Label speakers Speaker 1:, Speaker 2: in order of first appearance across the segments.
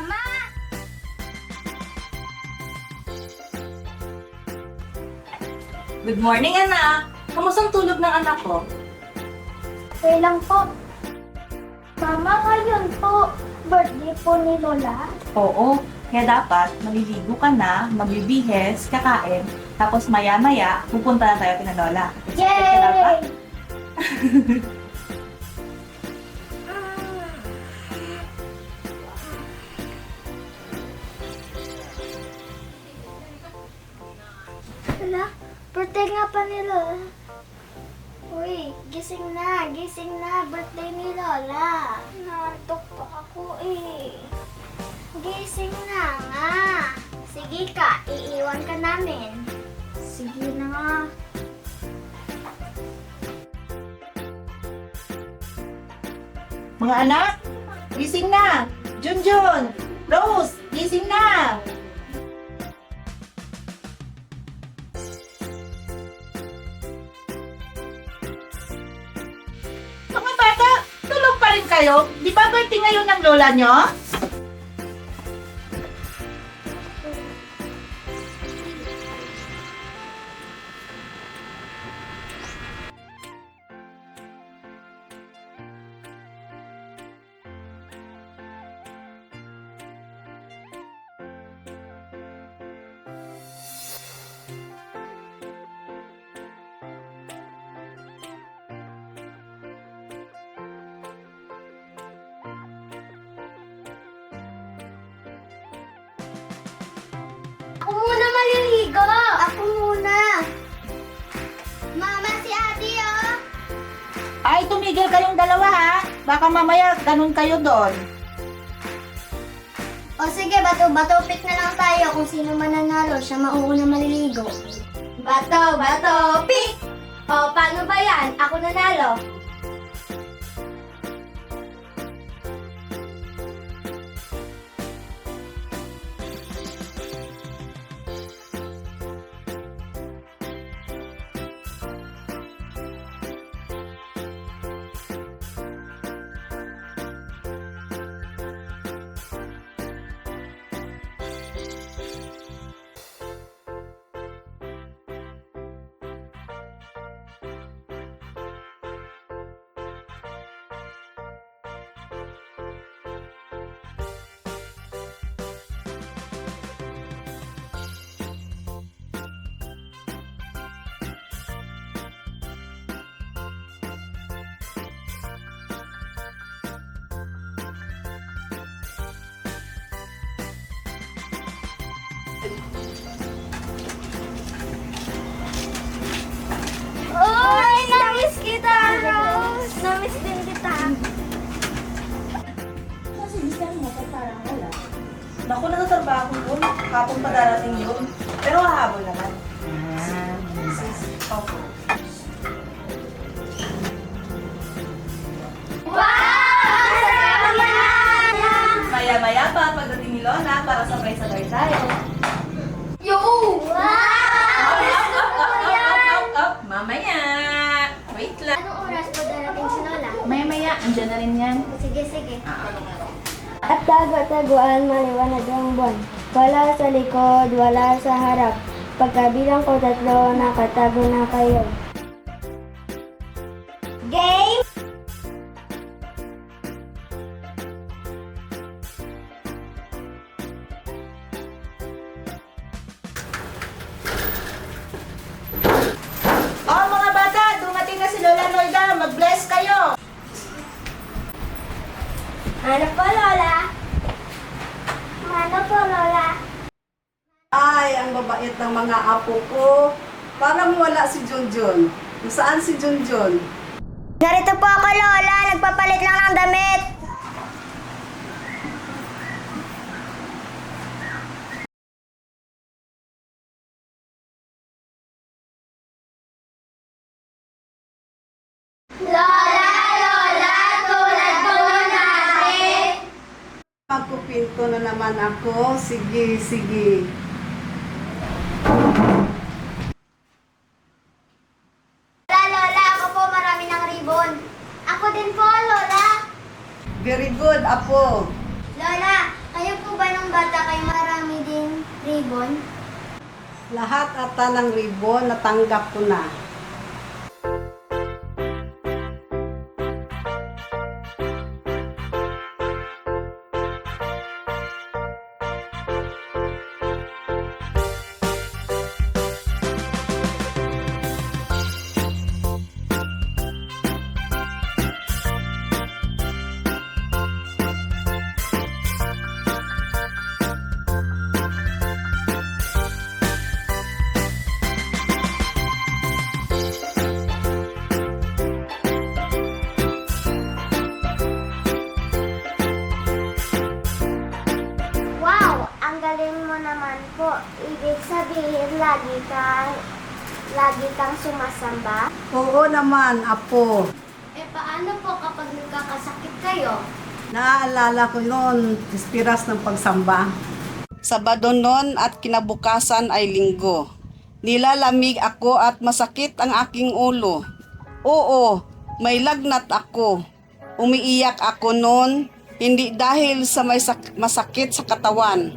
Speaker 1: Mama!
Speaker 2: Good morning, anak! Kamusta ang tulog ng anak ko?
Speaker 1: Okay lang po. Mama, ngayon po, birthday po ni Lola.
Speaker 2: Oo, kaya dapat maliligo ka na, magbibihes, kakain, tapos maya-maya, pupunta na tayo kina Lola. Excited ka
Speaker 1: birthday nga pa ni Lola. Uy, gising na, gising na, birthday ni Lola. Nantok pa ako eh. Gising na nga. Sige ka, iiwan ka namin. Sige na nga.
Speaker 2: Mga anak, gising na! Junjun! Rose, gising na! Kayo? Di ba birthday ngayon ng lola nyo? Tumigil kayong dalawa ha. Baka mamaya ganun kayo doon.
Speaker 1: O sige, bato-bato pick na lang tayo kung sino mananalo, siya mauuna maliligo. Bato, bato, pick! O, paano ba yan? Ako nanalo.
Speaker 2: Naku, nasa trabaho yun. Hapon pa darating yun. Pero hahabol naman. Opo.
Speaker 1: Wow! Sarap yan!
Speaker 2: Maya-maya pa, pagdating ni Lola, para sabay-sabay tayo.
Speaker 1: Yo! Wow!
Speaker 2: Up, up, up. Mamaya. Wait lang.
Speaker 1: Anong oras po darating si Lola?
Speaker 2: Maya-maya, andyan na rin yan.
Speaker 1: Sige, sige.
Speaker 3: At tago-taguan maliwanag ang buwan. Wala sa likod, wala sa harap. Pagkabilang ko tatlo, nakatago na kayo.
Speaker 1: Ano po, Lola? Ano po, Lola?
Speaker 4: Ay, ang babait ng mga apo ko. Parang wala si Junjun. Saan si Junjun?
Speaker 1: Narito po ako, Lola. Nagpapalit lang ng damit. Lola, Lola, tulad po natin.
Speaker 4: Magpupinto na naman ako. Sige, sige.
Speaker 1: Lola, Lola, ako po marami ng ribbon. Ako din po, Lola.
Speaker 4: Very good, apo.
Speaker 1: Lola, kayo po bata kay marami din ribbon.
Speaker 4: Lahat ata ng ribbon natanggap ko na.
Speaker 5: Lagi ka, lagi kang sumasamba?
Speaker 4: Oo naman, Apo.
Speaker 5: Eh, paano po kapag nagkakasakit kayo?
Speaker 4: Naaalala ko noon, ispiras ng pagsamba. Sabado noon at kinabukasan ay linggo. Nilalamig ako at masakit ang aking ulo. Oo, may lagnat ako. Umiiyak ako noon, hindi dahil sa may sak- masakit sa katawan,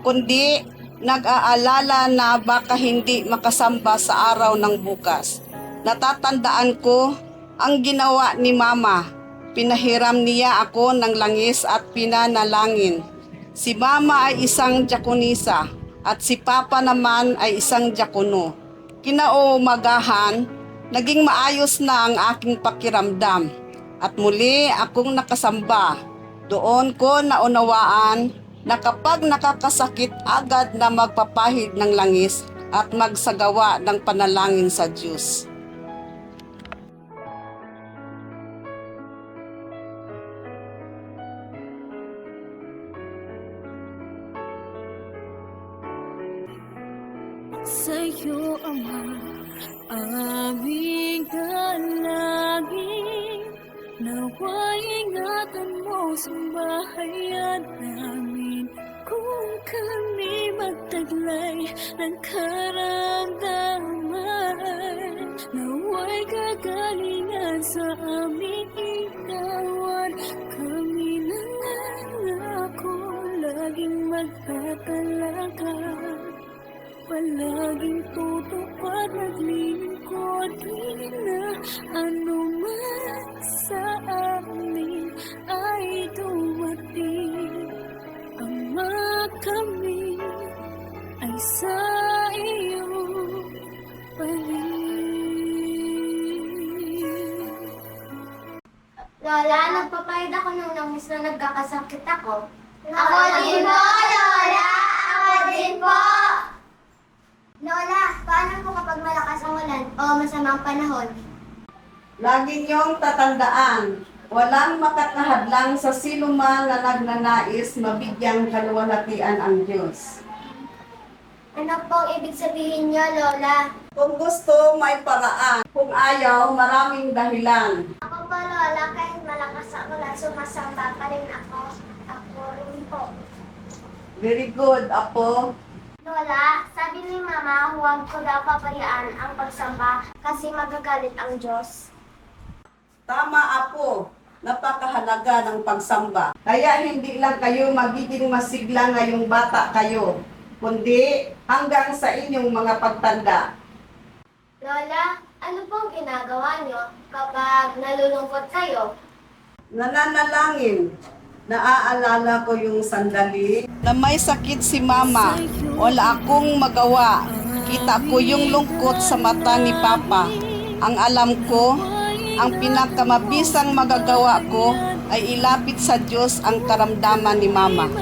Speaker 4: kundi nag-aalala na baka hindi makasamba sa araw ng bukas. Natatandaan ko ang ginawa ni Mama. Pinahiram niya ako ng langis at pinanalangin. Si Mama ay isang diakonisa at si Papa naman ay isang diakono. Kinaumagahan, naging maayos na ang aking pakiramdam at muli akong nakasamba. Doon ko naunawaan na kapag nakakasakit agad na magpapahid ng langis at magsagawa ng panalangin sa Diyos.
Speaker 6: Sa'yo, Ama, aming dalangin Naway ingatan mo sa bahayan namin. Kung kami magtaglay ng karamdaman Naway gagalingan sa aming ikawan. Kami nangangako laging magtatalaga. Palaging tutupad naglilingkod Di na ano man sa amin ay dumating Ama kami ay sa iyo
Speaker 5: Lola, nagpapahid ako nung nangis na nagkakasakit ako. Ako din po, Lola! Ako din po! Lola, paano po kapag malakas ang ulan o masamang panahon?
Speaker 4: Lagi niyong tatandaan, walang makakahadlang sa sino man na nagnanais mabigyang kaluwalhatian ang Diyos.
Speaker 5: Ano pong ibig sabihin niyo, Lola?
Speaker 4: Kung gusto, may paraan. Kung ayaw, maraming dahilan.
Speaker 5: Ako po, Lola, kahit malakas ang ulan, sumasamba pa rin ako. Ako rin po.
Speaker 4: Very good, Apo.
Speaker 5: Lola, sabi ni Mama, huwag ko daw pabayaan ang pagsamba kasi magagalit ang Diyos.
Speaker 4: Tama, Apo. Napakahalaga ng pagsamba. Kaya hindi lang kayo magiging masigla ngayong bata kayo, kundi hanggang sa inyong mga pagtanda.
Speaker 5: Lola, ano pong ginagawa niyo kapag nalulungkot kayo?
Speaker 4: Nananalangin. Naaalala ko yung sandali na may sakit si mama. Wala akong magawa. Kita ko yung lungkot sa mata ni papa. Ang alam ko, ang pinakamabisang magagawa ko ay ilapit sa Diyos ang karamdaman ni mama.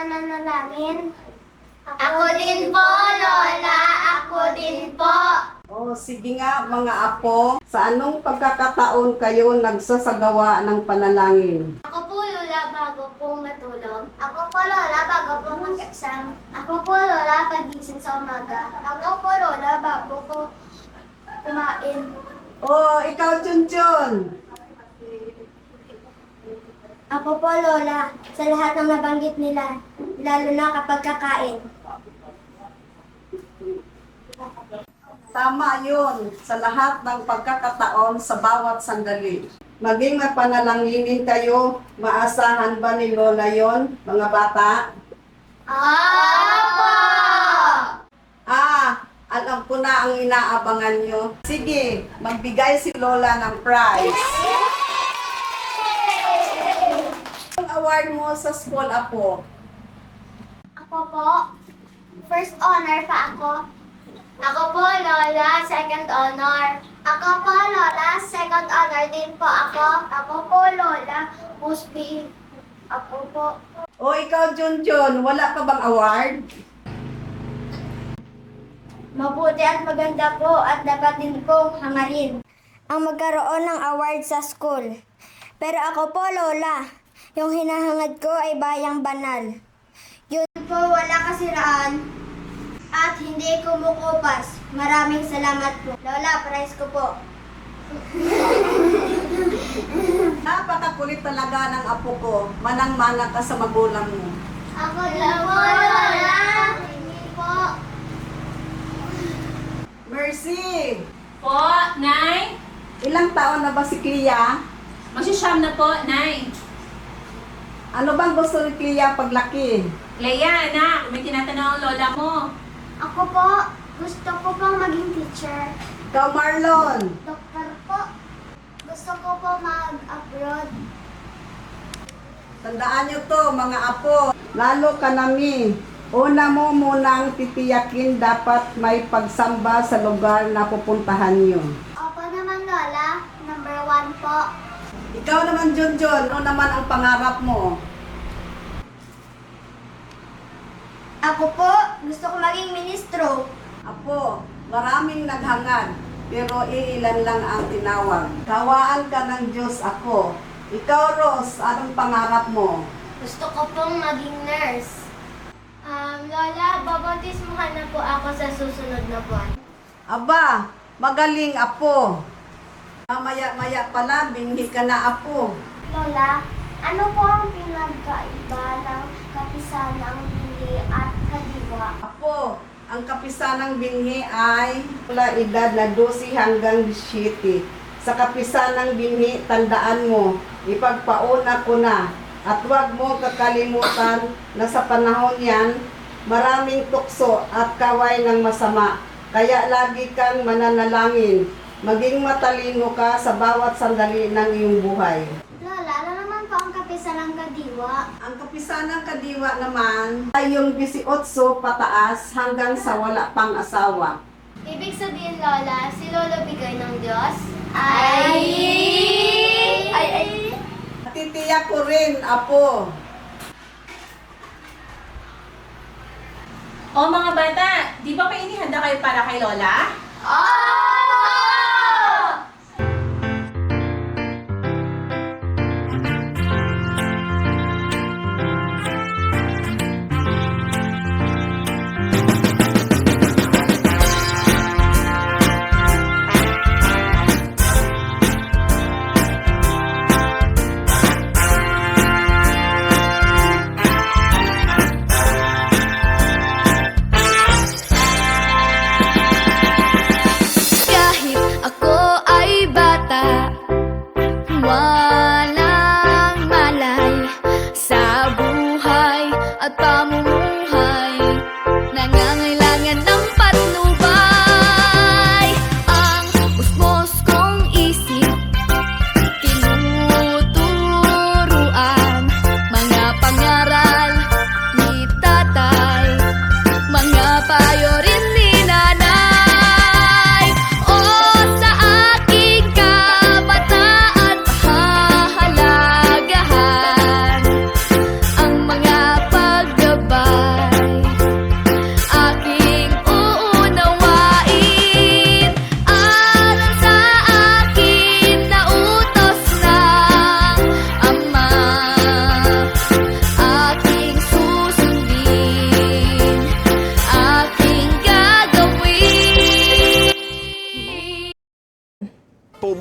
Speaker 5: Nananalangin. Ako din po, Lola. Ako din po.
Speaker 4: Oh, O sige nga mga apo, sa anong pagkakataon kayo nagsasagawa ng panalangin?
Speaker 5: Ako po, Lola, bago po matulog. Ako po, Lola, bago po mag-exam. Ako po, Lola, pagising sa umaga. Ako po, Lola, bago po kumain.
Speaker 4: O ikaw, Junjun.
Speaker 1: Ako po, Lola, sa lahat ng nabanggit nila, lalo na kapag kakain.
Speaker 4: Tama yun sa lahat ng pagkakataon sa bawat sandali. Maging mapanalanginin kayo, maasahan ba ni Lola yon, mga bata?
Speaker 5: Apo!
Speaker 4: Ah, alam ko na ang inaabangan nyo. Sige, magbigay si Lola ng prize. Ang award mo sa school, Apo?
Speaker 5: Ako po, first honor pa ako. Ako po, Lola, second honor. Ako po, Lola, second honor din po ako. Ako po, Lola, behave. Ako po.
Speaker 4: O ikaw, Junjun, wala ka bang award?
Speaker 1: Mabuti at maganda po at dapat din pong hangarin ang magkaroon ng award sa school. Pero ako po, Lola, yung hinahangad ko ay bayang banal. Yun po, wala kasiraan at hindi kumukupas. Maraming salamat po. Lola, prize ko po.
Speaker 4: Napakakulit talaga ng apo ko. Manang-mana ka sa magulang mo.
Speaker 5: Ako din po, Lola. Hindi po.
Speaker 4: Mercy!
Speaker 7: Po, Nay.
Speaker 4: Ilang taon na ba si Clea?
Speaker 7: Magsisiyam na po, Nay.
Speaker 4: Ano bang gusto ni Clea paglaki?
Speaker 7: Leia, anak, may tinatanong ang lola mo.
Speaker 5: Ako po, gusto ko pong maging teacher.
Speaker 4: Ikaw, Marlon.
Speaker 5: Doktor po. Gusto ko po mag-abroad.
Speaker 4: Tandaan nyo to, mga apo. Lalo ka nami. Una mo munang titiyakin dapat may pagsamba sa lugar na pupuntahan nyo.
Speaker 5: Opo naman, Lola. Number one po.
Speaker 4: Ikaw naman, Junjun, ano naman ang pangarap mo?
Speaker 1: Ako po, gusto ko maging ministro.
Speaker 4: Apo, maraming naghangad, pero iilan lang ang tinawag. Kawaan ka ng Diyos ako. Ikaw, Ros, anong pangarap mo?
Speaker 5: Gusto ko pong maging nurse. Um, Lola, babautismuhan na po ako sa susunod na buwan.
Speaker 4: Aba, magaling, Apo. Mamaya-maya pala, binhi ka na, Apo.
Speaker 5: Lola, ano po ang pinagkaiba ng kapisanang bili at kadiwa?
Speaker 4: Apo, ang kapisanang binhi ay mula edad na 12 hanggang 17. Sa kapisanang binhi, tandaan mo, ipagpauna ko na. At huwag mo kakalimutan na sa panahon yan, maraming tukso at kaway ng masama. Kaya lagi kang mananalangin. Maging matalino ka sa bawat sandali ng iyong buhay.
Speaker 5: Lola, ano naman po ang kapisanang kadiwa?
Speaker 4: Ang kapisanang kadiwa naman ay yung 18 pataas hanggang sa wala pang asawa.
Speaker 5: Ibig sabihin, Lola, si Lolo bigay ng Diyos? Ay! Ay! Ay!
Speaker 4: Titiyak ko rin, Apo.
Speaker 7: O mga bata, di ba may inihanda kayo para kay lola?
Speaker 5: Oh!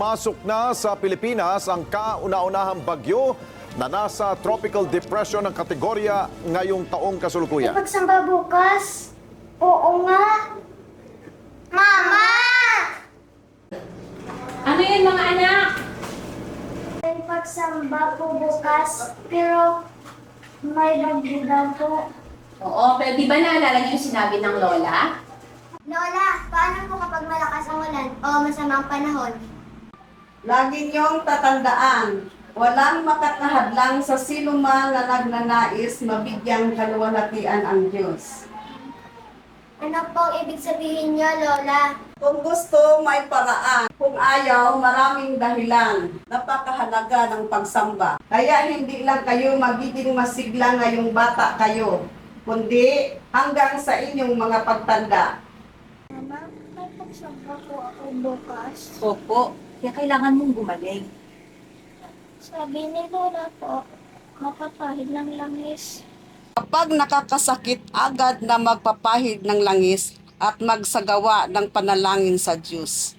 Speaker 8: Pumasok na sa Pilipinas ang kauna-unahang bagyo na nasa tropical depression ng kategorya ngayong taong kasalukuyan.
Speaker 5: Pagsamba bukas? Oo nga. Mama!
Speaker 7: Ano yan mga anak?
Speaker 5: May pagsamba po bukas, pero may bagyo daw po.
Speaker 7: Oo, pero di ba naalala niyo yung sinabi ng lola?
Speaker 1: Lola, paano po kapag malakas ang ulan o masamang panahon?
Speaker 4: Lagi niyong tatandaan, walang makatahadlang sa sino man na nagnanais mabigyang kaluwalhatian ang Diyos.
Speaker 1: Ano pong ibig sabihin niyo, Lola?
Speaker 4: Kung gusto, may paraan. Kung ayaw, maraming dahilan. Napakahalaga ng pagsamba. Kaya hindi lang kayo magiging masigla ngayong bata kayo, kundi hanggang sa inyong mga pagtanda.
Speaker 5: Mama, may pagsamba po ako bukas.
Speaker 9: Opo, kaya kailangan mong gumaling.
Speaker 5: Sabi ni Lola po, makapahid ng langis.
Speaker 4: Kapag nakakasakit, agad na magpapahid ng langis at magsagawa ng panalangin sa Diyos.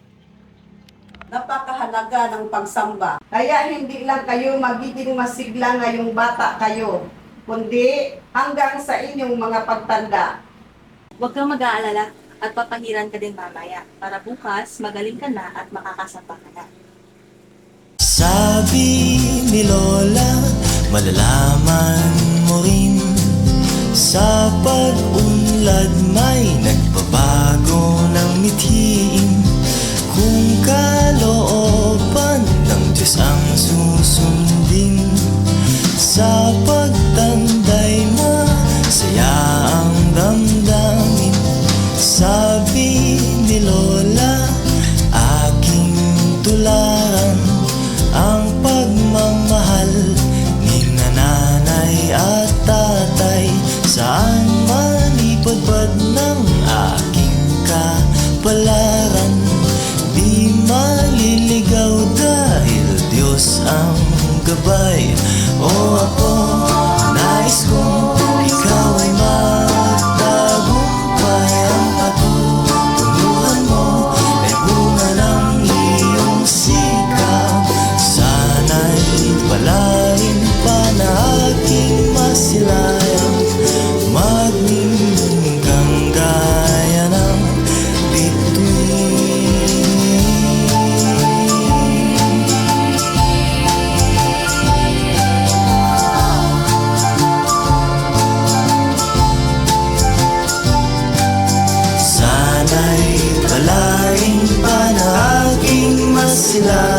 Speaker 4: Napakahalaga ng pagsamba. Kaya hindi lang kayo magiging masigla ngayong bata kayo, kundi hanggang sa inyong mga pagtanda.
Speaker 9: Huwag kang mag-aalala at papahiran ka din mamaya. Para bukas magaling ka na at makakasapa ka na.
Speaker 10: Sabi ni Lola, malalaman mo rin. Sa pag-unlad may nagbabago ng mithiin. Kung kalooban ng Diyos ang susundin. Sa goodbye Sana'y palain pa na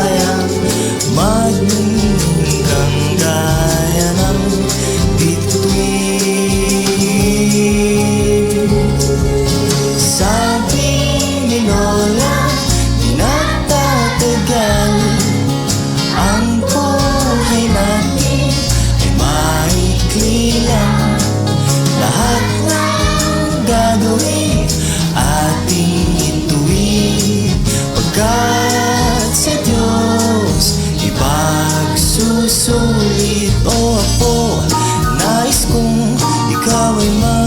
Speaker 10: ipagsusulit O Apo, nais kong ikaw ay mag